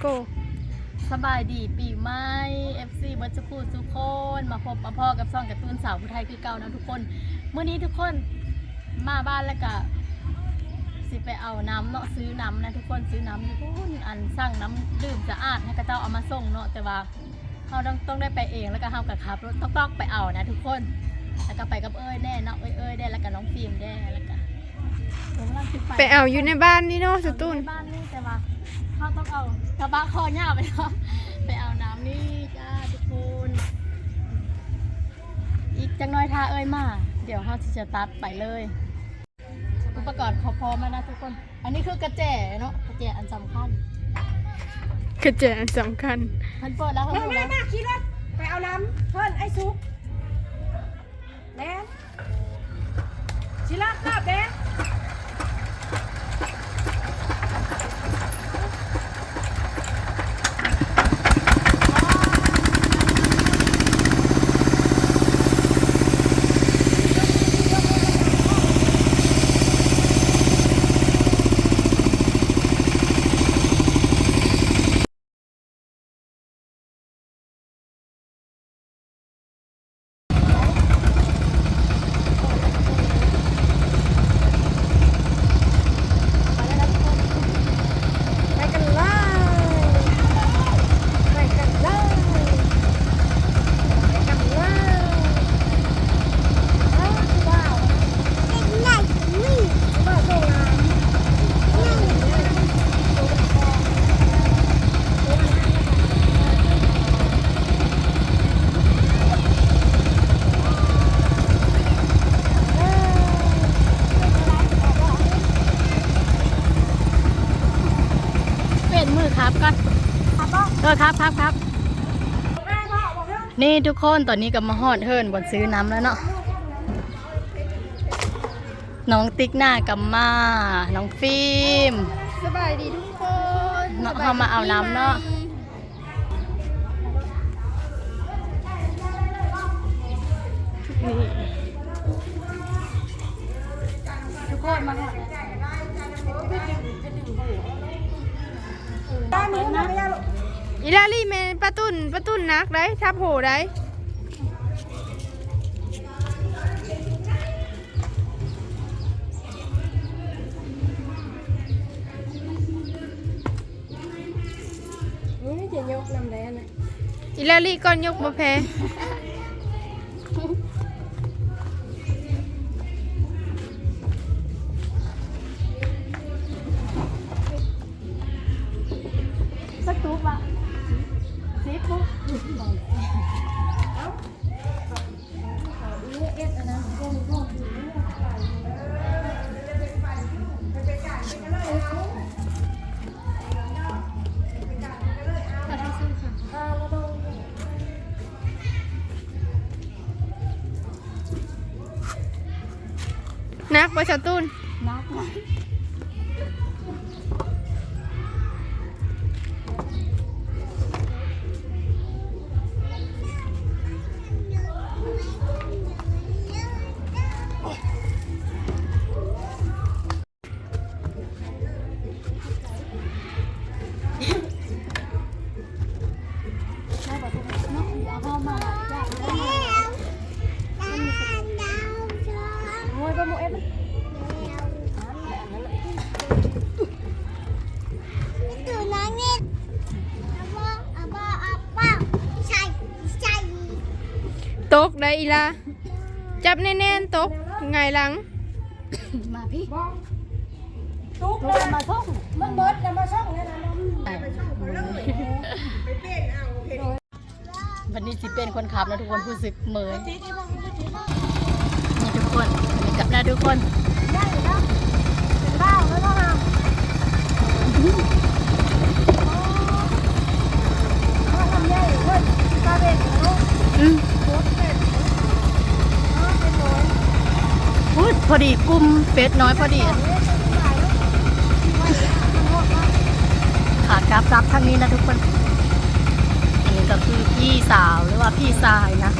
โกสบายดีปีใหม่ FC เบิร์ดสกูทุกคนมาพบมาพ่อกับซ่องการ์ตูนสาวผู้ไทยคือเก่านะทุกคนเมื่อนี้ทุกคนมาบ้านแล้วก็สิไปเอาน้ำเนาะซื้อน้ำนะทุกคนซื้อน้ำทุกคนอันสั่งน้ำดื่มสะอาดให้กระเจ้าเอามาส่งเนาะแต่ว่าเราต้องต้องได้ไปเองแล้วก็เฮากับขับรถต้องต้องไปเอานะทุกคนแล้วก็ไปกับเอ้ยแน่เนาะเอ้ยเอ้ยได้แล้วก็น้องฟิล์มได้แล้วก็เดี๋ยวเราสิไปเอาอยู่ในบ้านนี่เนาะสตูนเอาในบ้านนี่แต่ว่า เขาต้องเอากระบะคอหน้าไปเนาะไปเอาน้ำนี่จ้าทุกคน อีกจังน้อยท่าเอ้ยมา เดี๋ยวเขาจะตัดไปเลยอุปกรณ์เขาพร้อมแล้วนะทุกคน อันนี้คือกระแจเนาะ กระแจอันสำคัญ กระแจสำคัญมันเปิดแล้วเขามาดูมาแล้วมาขี่รถไปเอาน้ำเพิ่นไอ้ซุกแล้วชิลาบลาบแดง ไปกันเลยไปกันเลยไปกันเลยอ้าวว้าวเป็นไงนี่ว้าวโบราณนั่ง เปลี่ยนมือ ครับก่อนเออครับครับครับนี่ทุกคนตอนนี้ก็มาฮอดเฮิร์นบนซื้อน้ำแล้วเนาะน้องติ๊กหน้ากับมา น้องฟิล์มสบายดีทุกคนเนาะเขามาเอาน้ำเนาะนี่ อีลาลี่แมนปะตุนปะตุนนักได้ทับโหได้นี่จะยกน้ำแดงนะอีลาลี่ก่อนยกมาแพ้ นักประชาตุน ได้อีลาจับแน่นๆตกไงายหลัง มาพี่บอกตุ๊กลเลงยมาท่องมันเบิดแล้วมาช่องเนี่ยนะน้องวันนี้สิเป็นคนขับนะทุกคนรู้สึกเหมือนนี่ทุกคนวันนี้กลับนะทุกคนได้อยู่นะเป็นบ้าแล้วก็หาเขาทำใหญ่เว้ยตาเด็กเนาะอืมโคตรเป็ด พูดพอดีกุ้มเป็ดน้อยพอดี ขาดครับกราฟทางนี้นะทุกคน อันนี้ก็คือพี่สาวหรือว่าพี่ชายนะ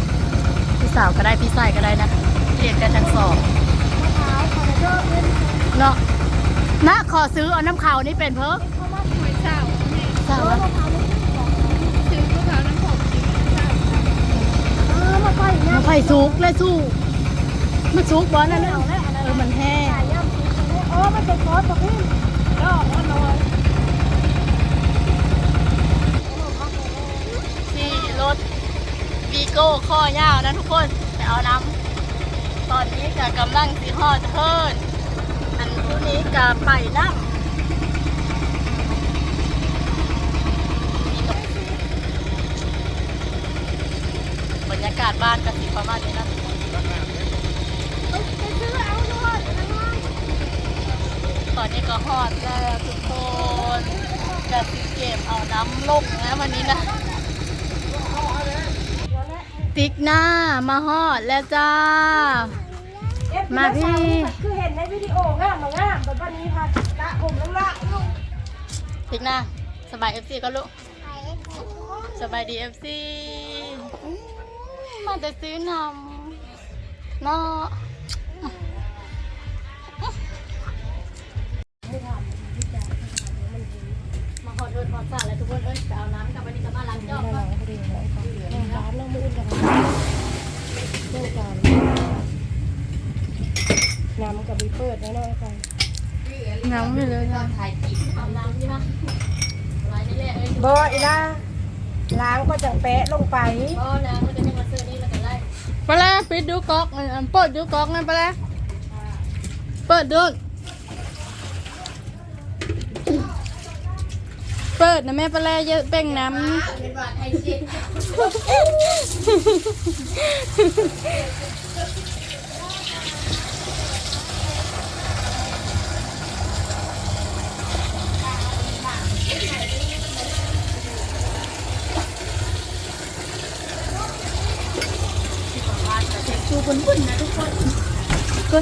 พี่สาวก็ได้พี่ชายก็ได้นะ เรียกได้ทั้งสองเนาะนะขอซื้อเอาน้ำขาวนี่เป็นเพิ่มสาวมาไฟซุกเลยสุก มันสุกบอนั่นน่ะเออมันแห้งโอ้มันเป็นคอร์สประเภทดอกมันน้อยนี่รถวีโก้ข้อยาวนะทุกคนไปเอาน้ำตอนนี้ก็กำลังสีหอดเทินอันผู้นี้ก็ไปน้ำบรรยากาศบ้านก็สีประมาณนี้นะ ไปซื้อเอาด้วยนะน้อง ตอนนี้ก็ฮอดแล้วทุกคนจะสิเก็บเอาน้ำลงนะวันนี้นะ ติ๊กหน้ามาฮอดแล้วจ้า มาพี่ คือเห็นในวิดีโองามมางามแบบวันนี้ค่ะละผมละละลูกติ๊กหน้าสบายเอฟซีก็ลูกสบายดีเอฟซีมาแต่ซื้อนำเนาะ มาขอโทษขอสาแล้วทุกคนเอ้ยไปเอาน้ำกลับไปนี่กลับมาล้างจอกก่อนร้านน้องมือกันเรื่องการน้ำกับบีเปิดแล้วน้อยไปน้ำไปเลยค่ะเอาน้ำใช่ไหมไว้นี่แหละเอ้ยบออีล่าล้างก็จังแปะลงไปก็น้ำมันจะให้มาซื้อนี่แล้วกันไล่ไปแล้วปิดดูก๊อกอันอันเปิดดูก๊อกนั่นไปแล้วเปิดดู เปิดนะแม่ไปแล้วเยอะแบ่งน้เป็นบาทไทยชินบุญบุญนะทุกคนำก็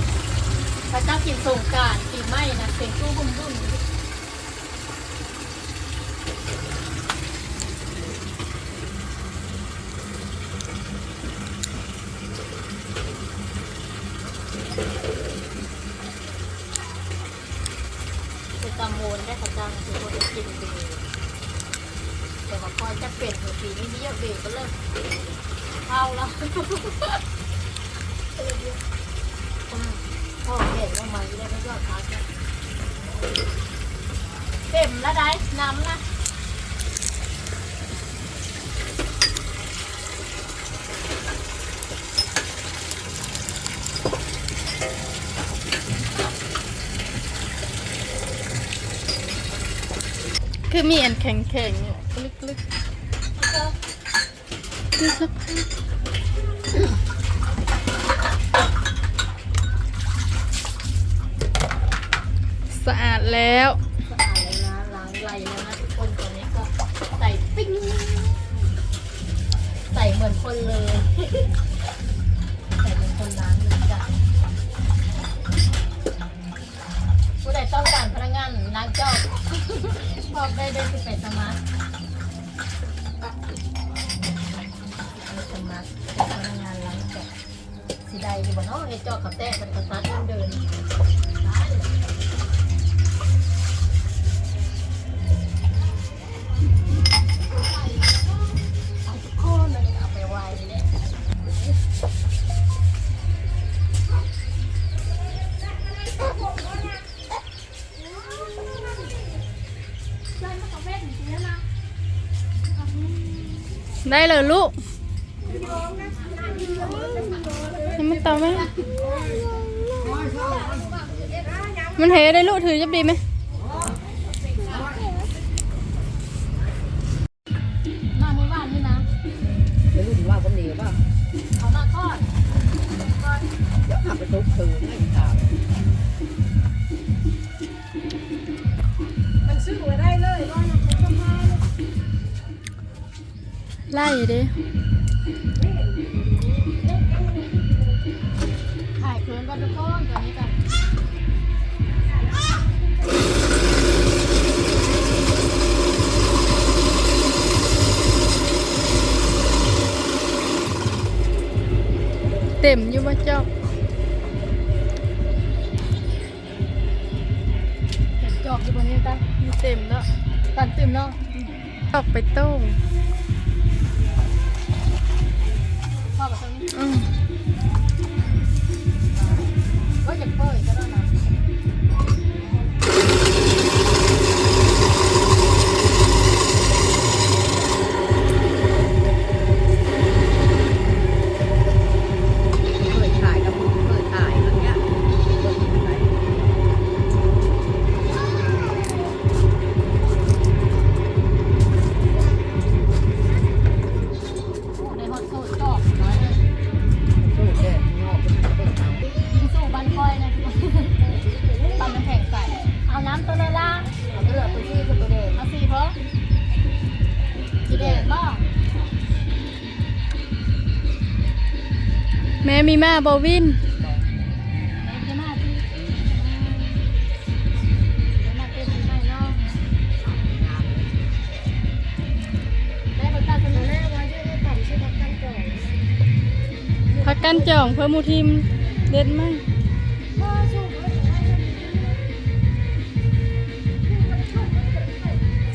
พระเจ้ากินสงกรารปีใหม่นะเสียงตู้บุญบุญคือตำโมนได้พระเจ้าคือคนได้กินดี แต่ว่าพอจะเป็ดหัวปีนี้เยอะเบรกก็เริ่มเข้าแล้วพ่อเห็นว่าได้ไม่ยอดพักเนี่ยเต็มแล้วได้น้ำนะคือมีอันแข็งๆเนี่ ลึกๆดูสักพักสะอาดแล้วสะอาดเลยนะล้างไรแล้วนะทุกคนตอนนี้ก็ใส่ปิ้งใส่เหมือนคนเลยใส่เหมือนคนล้างเลยจ้ะผู้ใดต้องการพนักงานล้างจอบชอบได้ได้สิบแปดสมาร์ทสมาร์ทเป็นพนักงานล้างจอบสีใดดี บ่เนาะไอ้จอกกับแตกเป็นกระตัดเดินๆได้เลยเอาทุกคนเลยเอาไปไว้เลยใช่มากับแล้วนะได้เลยลูกให้มัน ต่อไหมมันเหได้ลูกถือจะดีไหมมาเมื่อวานนี่นะไม่รู้ว่าคนเดียวป่ะเอามาทอดก่อนเดี๋ยวขับไปทุกคืนไม่ตามมันซื้อไว้ได้เลยร้อยน้ำเป็นก็มาเลยไล่ดิ เต็มอยู่ว่าเจ้าเห็ดจอกอยู่บนนี้ตั้งมีเต็มเนาะตันเต็มเนาะจอกไปต้มพ่อแบบนี้อืมก็อยาเปิด ม่เนาะได้ประกาศเสนอแน่ว่าจะได้ต่ำชื่อพักกันพักกันจ่องเพิ่มหมูทีมเด็ดไหมพ่อสู้กับ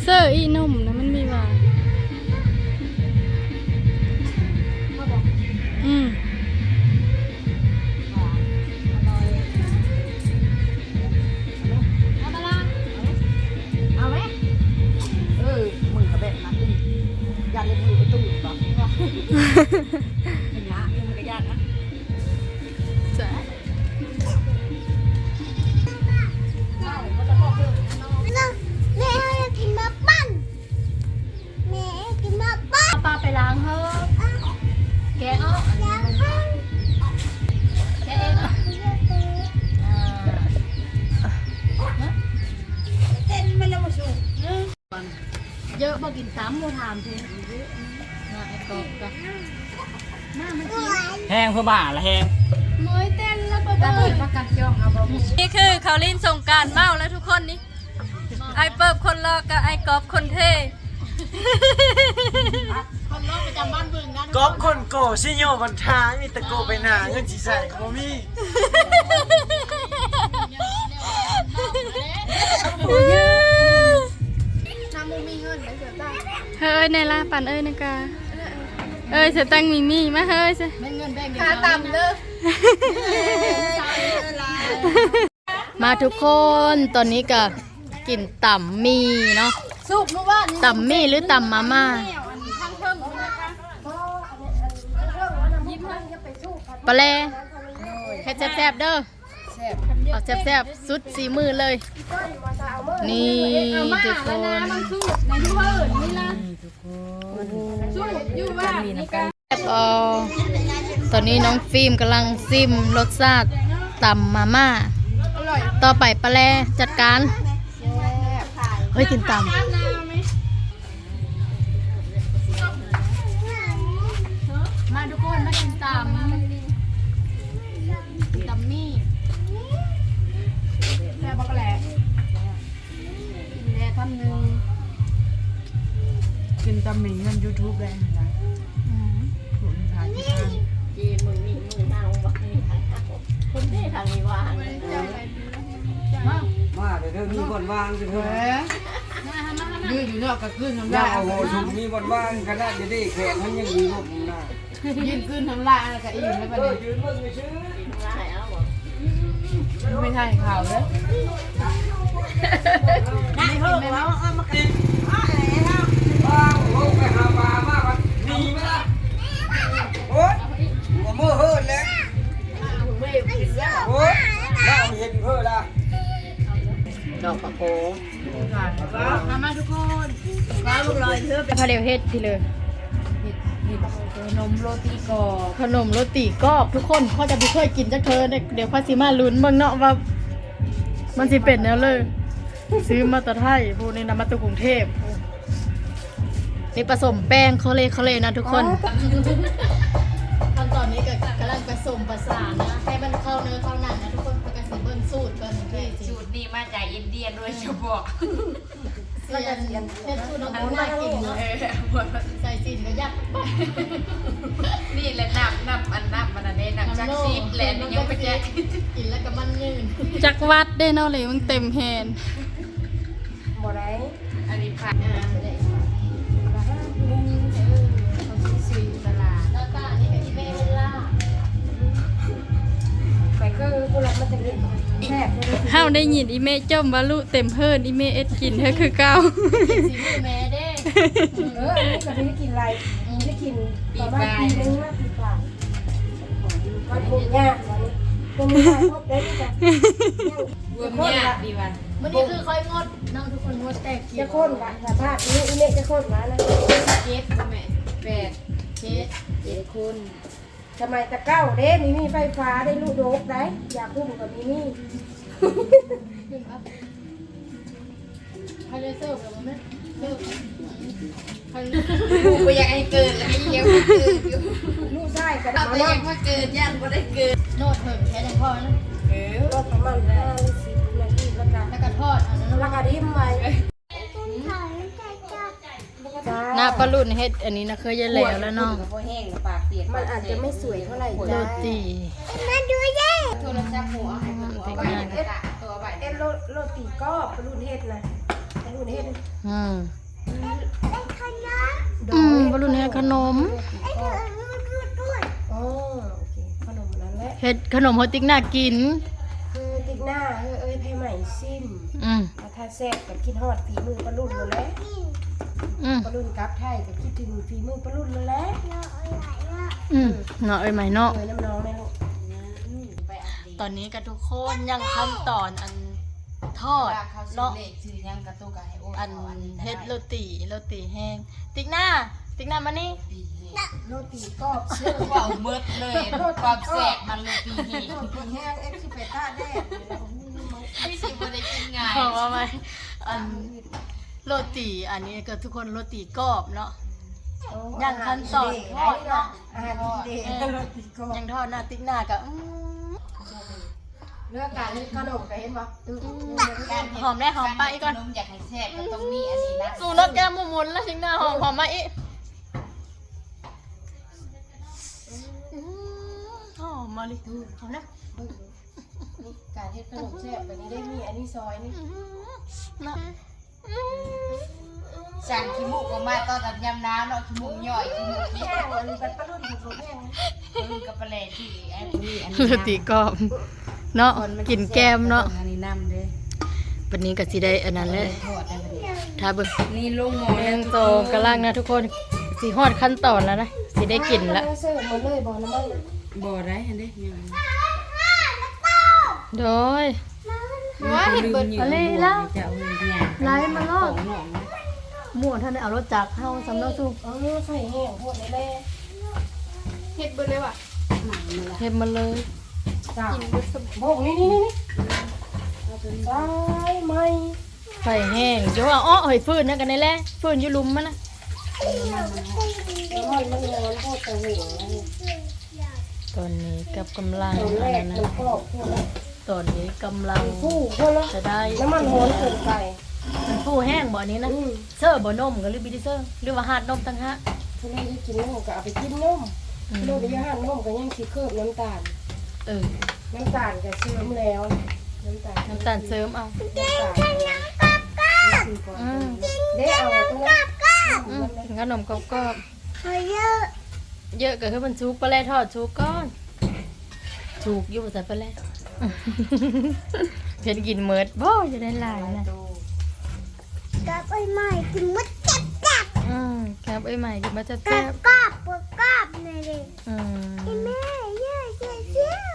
เซอร์อีนมนะมันมีว่า บ่กินซ้ำโมถามเพิ่นน่าไอ้กอบก็น่ามันกินแห้งเพื่อบ่าละแห้งมวยเต้นแล้วก็ถ้าเต้เปิดนประกันจ้องเอาบ่นี่คือเขาลินส่งกรารเมาแล้วทุกคนนี่ไอเปิบคนรอกับไอกอบคนเท่คนรอบประจำบ้านบึงนะกอบคนโกชิโยบันทางมีแตะโกไปหนาเงินสีใส่ก็บ่มีน้ำ มูมีเงินไหมเสือตาเฮ้ยในลาปันเอ้ยนะกาเอ้ยเสยตังมีมีมาเฮ้ยสิไม่เงินแบ่งเดียวขาต่ำเด้อมาทุกคนตอนนี้ก็กินต่ำมีเนาะสุกรู้ว่านี่ต่ำมีหรือต่ำมาม่าทั้งเพิ่มนะคะปลาแลเฮ็ดแซ่บๆเด้อ เอาแซ่บๆสุดสีมือเลย นี่ทุกคนมันสุกในที่ว่าอื่นะสุกอยู่ว่านี่ก็เออตอนนี้น้องฟิล์มกำลังซิมรสชาติต่ำมาม่า ต่อไปปลาแลจัดการ เฮ้ยกินต่ำมาทุกคนมากินตำ กินตำหมิงเงินยูทูบได้นะคุณทานที่ทานจีมึงนี่มึงนั่งวางนี่คนที่ทางนี้วางมามาเดี๋ยวเธอมีบนวางเดี๋ยวเธอมามามามายืดอยู่นอกกับขึ้นน้ำย่าลายเอาโหชุมมีบนวางขนาดจะได้แขนมันยังมีลมหน้ายืนขึ้นน้ำลายแล้วก็อิ่มแล้วเอก็อเด็ยืนเบิ่งไปซื้อง่ายเอาบ่ไม่ใช่ข่าวเด้อไม่เพิ่มแล้วเอามากินว้าว ลงไปหาปลามากกว่าหนีไหมล่ะโอ๊ยหัวมือเฮิร์นแล้วโอ๊ยน่าเห็นเพิ่นละดอกปะโกมามาทุกคนว้าวลูกลอยเธอพาเดียวเฮ็ดทีเลยนมโรตีกรอบขนมโรตีกรอบทุกคนเขาจะไปเคยกินจักเธอเด็กเดี๋ยวพาสิมาลุ้นเบิ่งเนาะว่า มันสิเป็นแนวเลย ซื้อมาแตะไทยพวกนี้นำมาจากกรุงเทพ นี่ผสมแป้งเขาเลยเขาเลยนะทุกคนขั้นตอนนี้ก็กำลังผสมประสานนะให้มันเข้าเนื้อเข้าหนังนะทุกคนประกาศเบิ่งสูตรก่อนที่สิสูตรนี้มาจากอินเดียโดยเฉพาะเราจะเฮ็ดสูตรน้องโบ๊ทมากินเนาะใส่สินก็ยัดนี่แหละนับนับอันนับมันอันนี้นับจากซีบแหละนี่ยังไปแจกกินแล้วก็มันยืนจักวัดได้เนาะเลยมันเต็มแฮนอันนี้ผ่าน แซ่บเลย เฮาได้ยินอีเมจมว่าลูเต็มเพิ่นอีเมเอ็ดกินเธอคือเก่า สีมือแม่เด้เอออันนี้ก็ไม่ได้กินอะไรไม่ได้กินประมาณปีนึงว่าปีกว่าวันพุธเนี่ยวันนี้วันนี้พบได้จ้ะรวมเนี่ยดีวันมื้อนี้คือค่อยงดน้องทุกคนงดแต่กินจะโค่นกันสภาพนี้อีเมฆจะโค่นมานะเจ็ดบ่แม่แปดเช็ดเจ็ดคน สมัยตะเก้าเด้มีมีไฟฟ้าได้ลูกโดกได้ อยากพุ่มกับมีมีขึ้นปะใครจะเสิร์ฟหรือมั้ยเสิร์ฟใครกูอยากให้เกินแล้วให้เยี่ยมเกินอยู่ลูกชายก็ได้เอามาแต่เนาะยังมาเกินยันบ่ได้เกินโนดเถิงแค่ยังพอนะรถประมาณ50นาทีแล้วกันแล้วก็ทอดอันนั้นแล้วก็ทิมไว้จ้า หน้าปลารุ่นเฮ็ดอันนี้นะเคยจะแล้วแล้วน้องกับพอแห้งปากเปียกมันอาจจะไม่สวยเท่าไหร่โรจ้าตีโทรศัพท์หัวให้เพิ่นหัวไปตัวใบเอ็นโรโรตีก็ปรุ่นเฮ็ดนะปรุ่นเฮ็ดอืมโดอืมยปลารุ่นเฮ็ดขนมอ๋อโอเคขนมนั้นแหละเฮ็ดขนมโฮติกน่ากินคือติ๊กหน้าเฮ้ยเอ้ยไพ่ใหม่ซิมอืมแล้วถ้าแซ่บกับคิดฮอดฝีมือปลารุ่นแล้วแหละ อืม ปลารุ่นกลับไทยกับคิดถึงฝีมือปลารุ่นแล้วแหละอืมเนาะเอ้ยใหม่เนาะเอ้ยน้ำน้องแม่ลูกไปอัดดีตอนนี้ก็ทุกคนยังขั้นตอนอันทอดเขาสิเนาะเลขชื่อยังกระตุกให้โอ้อันเฮ็ดโรตีโรตีแห้ง ติ๊กหน้า ติ๊กหน้ามานี่โรตีกรอบเชื่อเว้าเมิดเลยความแสบมันเลยปีนี้โรตีแห้งเอ็กซ์เพรสต้าแน่พี่สิบ่ได้กินง่ายบอกว่าไหมอัน โรตีอันนี้ก็ทุกคนโรตีกรอบเนาะย่างขั้นตอนทอดเนาะ อาหารดีเดย์โรตีกรอบยังทอดหน้าติ๊กหน้าก็อืมเรื่องการเล่นขนมก็เห็นปะดูหอมได้หอมไปอีกก่อนนมอยากให้แซ่บก็ต้องมีอันนี้นะสูนกแก้มมุนๆแล้วติ๊กหน้าหอมหอมมาอีกอืมหอมมาเลยหอมนะ นี่การเฮ็ดขนมแซ่บแบบนี้ได้มีอันนี้ซอยนี่ อืมเนาะ สั่งขี้มูกออกมาตอนอันยำน้ำเนาะขี้มูกย่อยขี้มูกนี่แห้งอันนี้เป็นปลารุ่นถูกแห้งคือกับปลาแหลที่ไอ้นี่อันโรตีกรอบเนาะกินแก้มเนาะอันนี้น้ำเด้อวันนี้ก็สิได้อันนั้นแหละทอดได้บ่ดีถ้าเบิ่งนี่ลุงหมอแมงโตกำลังนะทุกคนสิฮอดขั้นตอนแล้วนะสิได้กินละเสิร์ฟหมดเลยบอกน้ำมันบ่ได้อันเด้ยังโดย ว่าเห็นเบิดอะไรแล้ว จะเอาเงินเนี่ยไล่มาโลด ของหนองนะหมู่ท่านได้เอารถจักรเฮาสำเนาสุกเออใส่แห้งพวกนี้แหละเฮ็ดมาเลยจ้าพวกนี้นี่นี่ใส่ไหมไฟแห้งเดี๋ยวเอาอ้อเฮ้ยฟืนนั่นกันนี่แหละฟืนอยู่หลุมมันนะน้ำมันมันร้อนพวกตะเหวงตอนนี้กับกำลังตอนแรอันกนั้นมันนะกรอบพวกนั้น ตอนนี้กำลังฟูพวกนั้นจะได้น้ำมันร้อนเกินไปมันฟูแห้งบ่อันนี้นะ อืมเซอร์บ่นมก็หรือบิดิเซอร์หรือว่าหาดนมตั้งฮะทุเรศที่กินนมก็เอาไปกินนมอืมทุเรศที่ห้านนมก็ยังสิเคิบน้ำตาล เออน้ำตาลก็เชื่อมแล้ว น้ำตาลน้ำตาลเสริมเอา น้ำตาลอืม ได้เอาตรงนั้นอืมกินขนมกรอบๆเยอะก็คือมันชุกปลาแร่ทอดชุกก้อนชุกอยู่ใส่ปลาแร่ เพิ่นกินเมิดบ่จะได้หลายนะกับไอ้ไม้กินมดเจ็บจับอืมครับไอ้ใหม่กินมาจะกแซ่ราบบกราบกราบเลยเลยอืมแม่เยอะเยอะเยอะ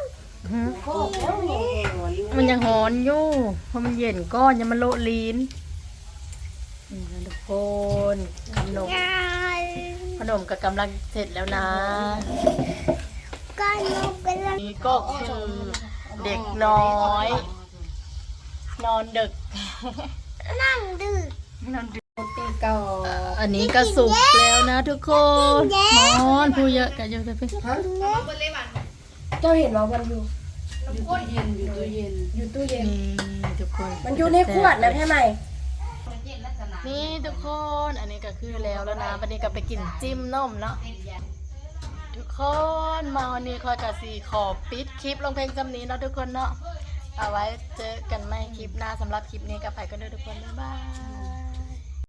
หืมก็แล้วเนี่ยมันยังหอนอยู่เพราะมันเย็นก้อนยังมันโละลีนนี่นะทุกคนขนมขนมก็กำลังเสร็จแล้วนะก็นกกำลังนี่ก็คือ เด็กน้อย นอนดึก นั่งดื้อตีเก่าอันนี้ก็สุกแล้วนะทุกคนนอนผู้เยอะกันเยอะไปพี่ฮะเจ้าเห็นว่ามันอยู่อยู่ตู้เย็นอยู่ตู้เย็นอยู่ตู้เย็นนี่ทุกคน มันอยู่ในขวดนะใช่ไหมนี่ทุกคน อันนี้ก็คือแล้วแล้วนะวันนี้ก็ไปกินจิ้มนมเนาะ ทุกคนมาวันนี้คอยกับสีขอปิดคลิปลงเพลงจำนี้เนาะทุกคนเนาะเอาไว้เจอกันใหม่คลิปหน้าสำหรับคลิปนี้กับไปกันด้วยทุกคนบ๊ายบาย